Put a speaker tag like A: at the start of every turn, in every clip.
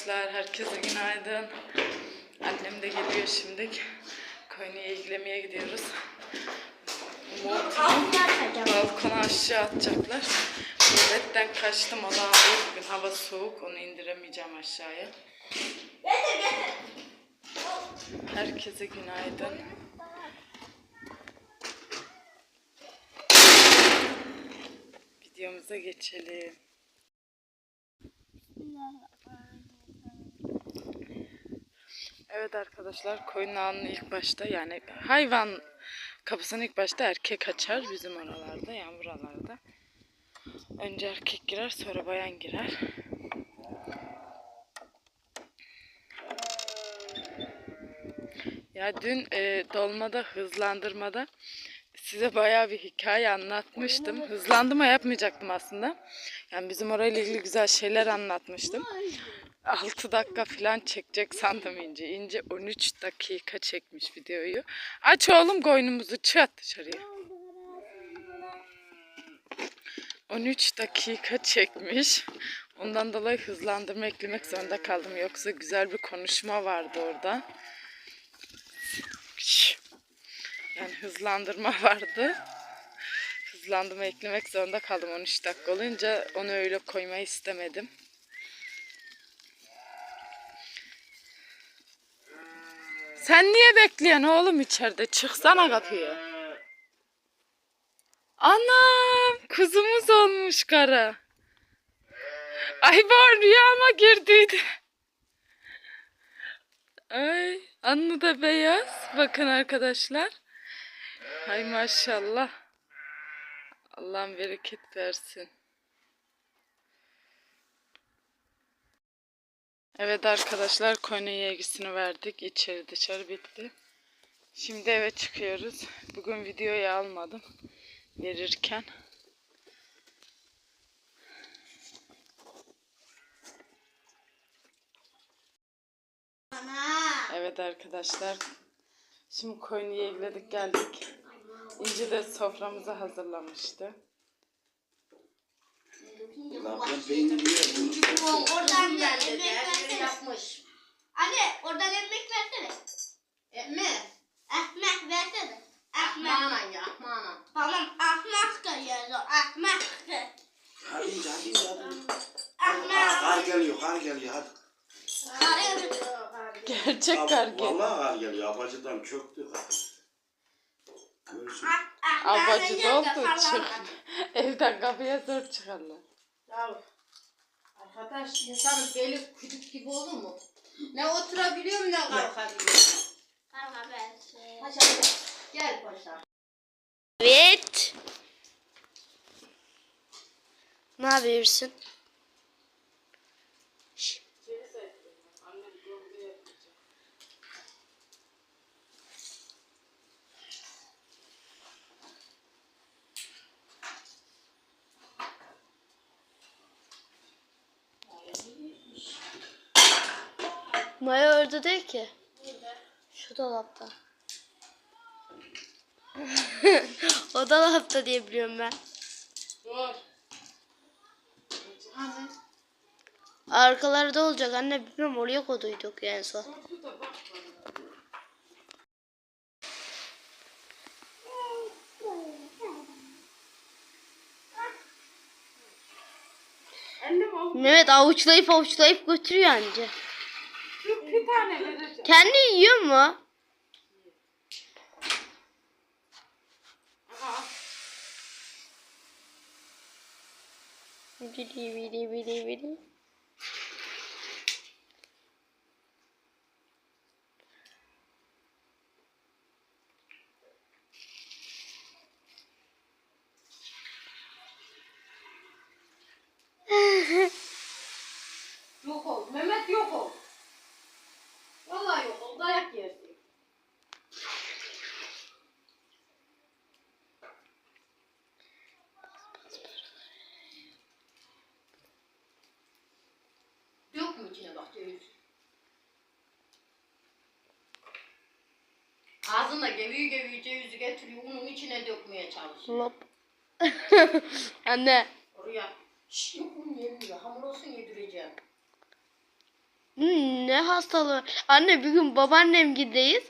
A: arkadaşlar, herkese günaydın. Annem de geliyor şimdi. Koyunu ilgilemeye gidiyoruz. Montumu balkona aşağı atacaklar. Milletten kaçtım aldı. Bugün hava soğuk, onu indiremeyeceğim aşağıya. Herkese günaydın. Videomuza geçelim. Evet arkadaşlar koyun ağının ilk başta yani hayvan kapısının ilk başta erkek açar bizim oralarda yani buralarda. Önce erkek girer sonra bayan girer. Ya dün e, dolmada hızlandırmada size bayağı bir hikaye anlatmıştım. Hızlandırma yapmayacaktım aslında. Yani bizim orayla ilgili güzel şeyler anlatmıştım. 6 dakika falan çekecek sandım İnce. İnce 13 dakika çekmiş videoyu. Aç oğlum koynumuzu çık dışarıya. 13 dakika çekmiş. Ondan dolayı hızlandırma eklemek zorunda kaldım. Yoksa güzel bir konuşma vardı orada. Yani hızlandırma vardı. Hızlandırma eklemek zorunda kaldım 13 dakika olunca. Onu öyle koymayı istemedim. Sen niye bekliyorsun oğlum içeride? Çıksana kapıya. Anam kuzumuz olmuş kara. Ay ben rüyama girdiydi. Ay anlı da beyaz. Bakın arkadaşlar. Hay maşallah. Allah'ım bereket versin. Evet arkadaşlar Konya yegisini verdik. İçeri dışarı bitti. Şimdi eve çıkıyoruz. Bugün videoyu almadım. Verirken. Evet arkadaşlar. Şimdi koyunu yegledik geldik. İnci de soframızı hazırlamıştı.
B: Ben peyniri yerim.
C: Oradan da ekmek versene. yapmış. Anne oradan ekmek versene.
D: Ekmek.
C: Ekmek versene. Ekmek.
D: Ahmana ya ahmana.
C: Tamam ekmek de yiyoruz. Ekmek de.
B: Hadi ince hadi ince hadi. Aa, kar geliyor kar geliyor hadi.
C: Hayır.
A: Gerçek
B: Ab-
A: kar geliyor.
B: Vallahi kar geliyor. Abacıdan çöktü kar. Görürsün.
A: Abacı doldu çık. Evden kapıya zor çıkarlar.
D: Ya arkadaş insanın beli küçük gibi olur mu? Ne oturabiliyorum ne kalkabiliyorum.
C: Karma versin.
D: Paşa gel paşa.
E: Evet. Ne yapıyorsun? Maya orada değil ki. Şu dolapta. o dolapta diye biliyorum ben.
A: Dur.
E: Arkalarda olacak anne bilmiyorum oraya koyduyduk en son. Mehmet avuçlayıp avuçlayıp götürüyor anca.
A: Bir tane vereceğim.
E: Kendi yiyor mu? Bili bili bili bili.
D: Yok ol. Mehmet yok ol. Vallahi yok ol. Dayak yersin. Yok mu içine bak ceviz? Ağzına geviyor geviyor cevizi getiriyor unun içine dökmeye çalışıyor.
E: Lop. Anne
D: Oraya şşş yok un yemiyor hamur olsun yedireceğim.
E: Hmm, ne hastalığı. Anne bir gün babaannem gideyiz.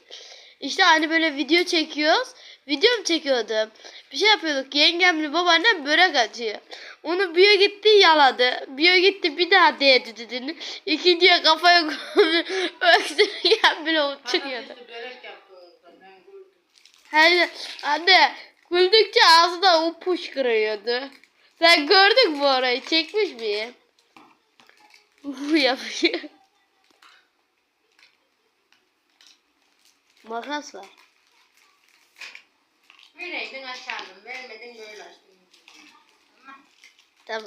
E: İşte hani böyle video çekiyoruz. Video mu çekiyordum? Bir şey yapıyorduk. Yengemle babaannem börek açıyor. Onu büyü gitti yaladı. Büyü gitti bir daha değdi dedini. İkinciye kafaya koydu. Öksürürken bile.
D: Patatesli börek da gördüm.
E: Her anne güldükçe ağzına upuş kırıyordu. Sen gördün mü orayı? Çekmiş miyim? Uhu yapıyor. Makas var.
D: Vereydin açardım. Vermedin böyle açtım.
E: Tamam.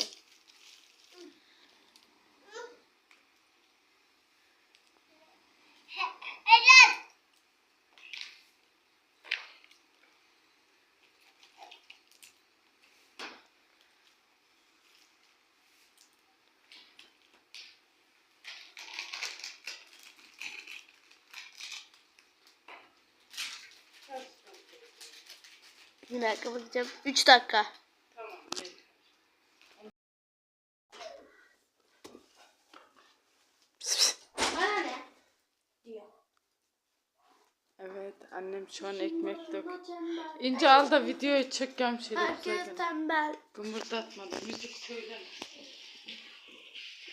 E: Dakika bakacağım. 3 dakika.
C: Bana ne?
A: Evet annem şu an ekmek dök. İnce al da videoyu çekeceğim şöyle güzel.
E: tembel.
A: Gımırdatmadan müzik söyleme.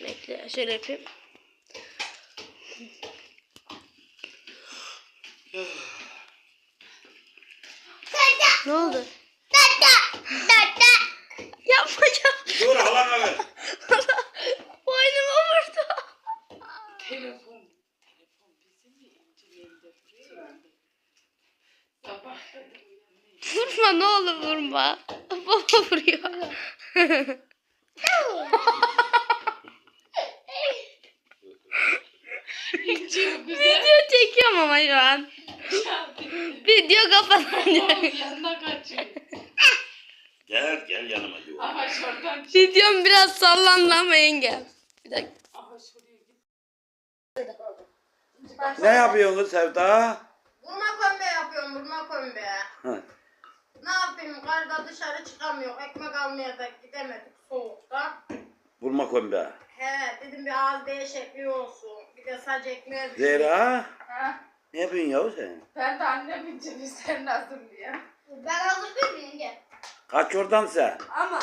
E: Bekle şöyle yapayım. Ne oldu? Yapmayacağım.
B: Dur halama ver.
E: Boynuma vurdu.
A: Telefon. Telefon bizim mi? İnceleyin de buraya. Sabah
E: Vurma ne olur vurma. Baba vuruyor. Video çekiyorum ama şu an. Video kapanacak.
A: yanına kaçıyor.
B: Gel gel yanıma diyor.
A: Aha şuradan çık.
E: Videom biraz sallandı ama engel. Bir dakika.
A: Aha şuraya git.
B: Ne yapıyorsun kız Sevda?
D: Vurma kömbe yapıyorum vurma kömbe.
B: Hı.
D: Ne yapayım karda dışarı çıkamıyor. Ekmek almaya da gidemedik soğukta.
B: Vurma kombe.
D: He dedim bir ağız değişikliği olsun. Bir de saç ekmeğe bir şey.
B: Zehra.
A: Ha,
B: Ne yapıyorsun yahu sen?
A: ben de annemin cebisen hazırlıyor.
C: Ben hazır değil miyim? Gel.
B: Kaç oradan sen.
D: Ama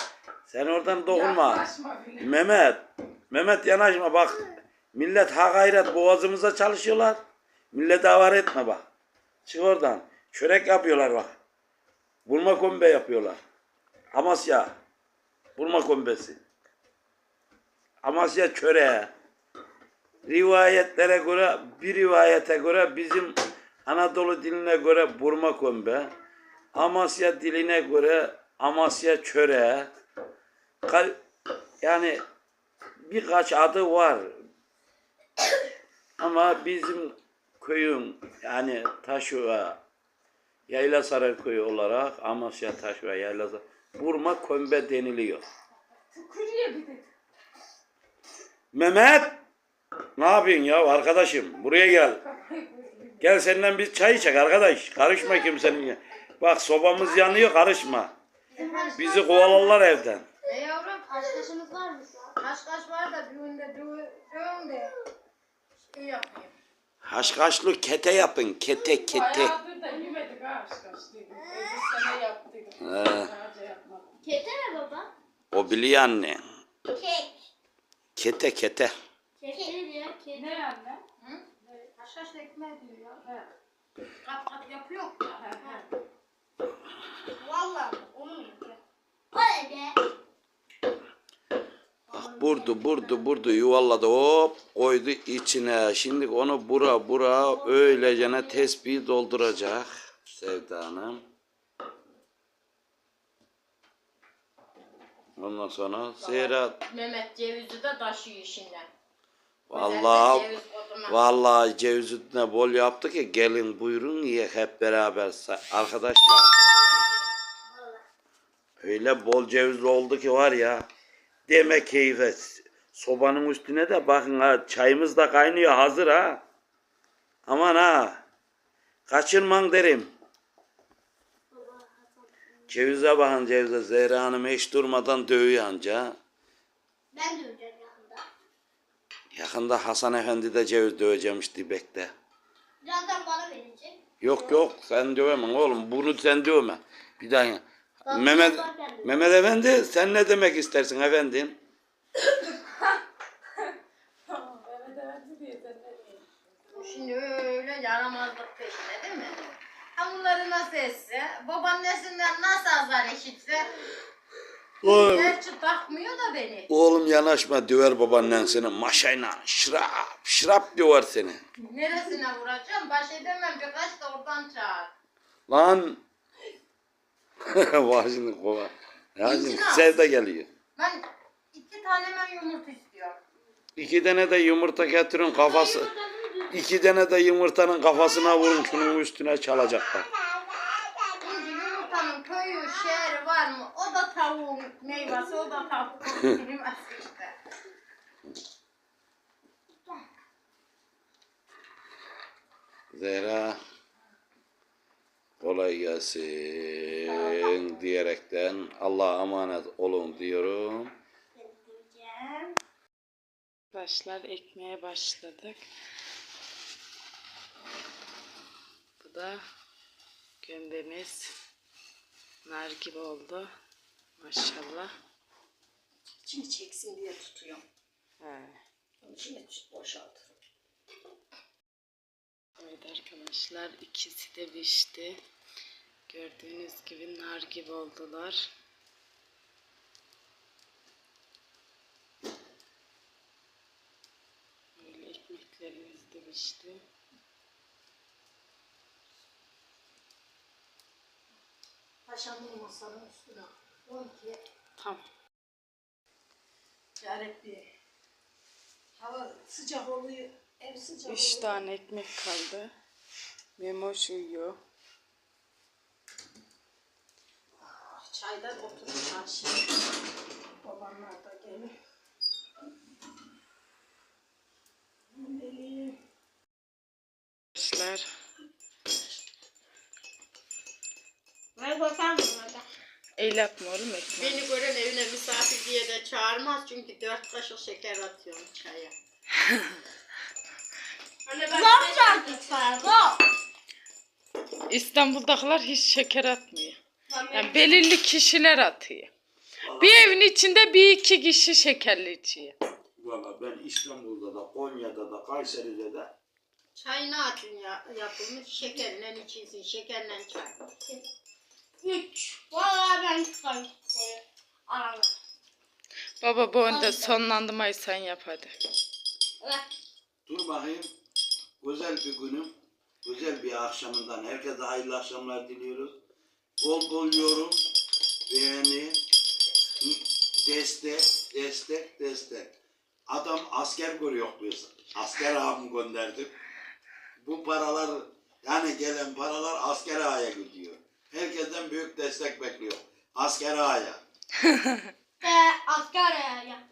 B: Sen oradan dokunma.
A: Yaklaşma bile.
B: Mehmet. Mehmet yanaşma bak. Millet ha gayret boğazımıza çalışıyorlar. Millete avar etme bak. Çık oradan. Çörek yapıyorlar bak. Vurma kombe yapıyorlar. Amasya. Vurma kombesi. Amasya çöreği. Rivayetlere göre, bir rivayete göre bizim Anadolu diline göre burma kombe. Amasya diline göre Amasya çöreği. Ka- yani birkaç adı var. Ama bizim köyün yani Taşova Yaylasarı köyü olarak Amasya Taşova Yaylasarı vurma kömbe deniliyor. Mehmet ne yapıyorsun ya arkadaşım buraya gel. Gel senden bir çay içek arkadaş. Karışma kimsenin. ya- Bak sobamız yanıyor karışma. Bizi kovalarlar evden.
D: e yavrum
C: Arkadaşımız var mı?
D: kaş kaş var da düğünde düğün, de şey yapayım.
B: Haşhaşlı kete yapın. Kete kete.
A: Bayağıdır da yemedik ha aşkaşlıydı. Bir sene yaptık.
B: He.
A: Sadece yapmadık.
C: Kete mi baba?
B: O biliyor anne.
C: Kek.
B: Kete kete.
C: Ne diyor? Kek.
A: Ne anne?
D: Hı? Haşhaş ekmeği diyor ya. He. Kat kat yapıyor ya. He, he.
C: Vallahi onu mu yapıyor? O ne be?
B: Bak burdu burdu burdu yuvalladı hop koydu içine. Şimdi onu bura bura öylecene tesbih dolduracak Sevda Hanım. Ondan sonra Zehra
D: Mehmet cevizi de taşıyor işinden.
B: Vallahi
D: Ceviz koduna.
B: vallahi cevizine bol yaptı ki gelin buyurun ye hep beraber sa- arkadaşlar. Öyle bol cevizli oldu ki var ya deme keyfe. Sobanın üstüne de bakın ha çayımız da kaynıyor hazır ha. Aman ha. Kaçırman derim. Cevize bakın cevize. Zehra Hanım hiç durmadan dövüyor anca.
C: Ben de öleceğim yakında.
B: Hasan Efendi de ceviz döveceğimiş Dibek'te.
C: Birazdan bana verecek.
B: Yok yok sen dövemem oğlum bunu sen dövme. Bir daha. Mehmet, Mehmet Efendi sen ne demek istersin efendim?
D: Şimdi öyle yaramazlık peşinde değil mi? Ha bunları nasıl etse, babaannesinden nasıl azar işitse,
B: Oğlum,
D: gerçi takmıyor da beni.
B: oğlum yanaşma döver babaannen seni maşayla şırap şırap döver seni.
D: Neresine vuracağım? Baş edemem birkaç da oradan çağır.
B: Lan. Var şimdi kova.
D: İncin al.
B: sevda geliyor.
D: Ben iki tane ben yumurta istiyorum.
B: İki tane de yumurta getirin kafası. İki tane de yumurtanın kafasına vurun şunun üstüne çalacaklar.
D: Şimdi yumurtanın köyü, şehri var mı? O da tavuğun meyvesi, o da tavuğun bilmez işte.
B: Zehra kolay gelsin diyerekten Allah'a emanet olun diyorum.
A: Arkadaşlar ekmeğe başladık. Bu da gömbemiz. Nar gibi oldu. Maşallah.
D: İçini çeksin diye tutuyorum.
A: He.
D: Onun içine boşaltırım.
A: Evet arkadaşlar ikisi de pişti. Gördüğünüz gibi nar gibi oldular. Böyle ekmeklerimiz de pişti.
D: Paşamın masanın üstüne. On ki
A: Tamam.
D: Yarekli. Hava sıcak oluyor. Ev sıcak
A: Üç
D: oluyor.
A: tane ekmek kaldı. Memoş uyuyor.
D: Çaydan oturup karşı. Babamlar da gelir. Eli.
A: Arkadaşlar
C: Ben korkarım orada.
A: El yapma oğlum ekmeği.
D: Beni gören evine misafir diye de çağırmaz çünkü dört kaşık şeker atıyorum çaya. Anne ben
C: Zor çarptık sana. Zor.
A: İstanbul'dakiler hiç şeker atmıyor. Yani belirli kişiler atıyor. Bir evin içinde bir iki kişi şekerli içiyor.
B: Valla ben İstanbul'da da Konya'da da Kayseri'de de
D: çayını atın ya, yapılmış şekerle içilsin. Şekerle çay.
C: Üç. Vallahi ben çıkarım. Anam.
A: Baba bu önde sonlandırmayı sen yap hadi.
C: Evet.
B: Dur bakayım. Güzel bir günüm. Güzel bir akşamından. Herkese hayırlı akşamlar diliyoruz. Bol bol yorum, beğeni, destek, destek, destek. Adam asker görüyor biz. Asker ağamı gönderdim. Bu paralar yani gelen paralar asker ağaya gidiyor. Herkesten büyük destek bekliyor. Asker ağaya.
C: Ve asker ya.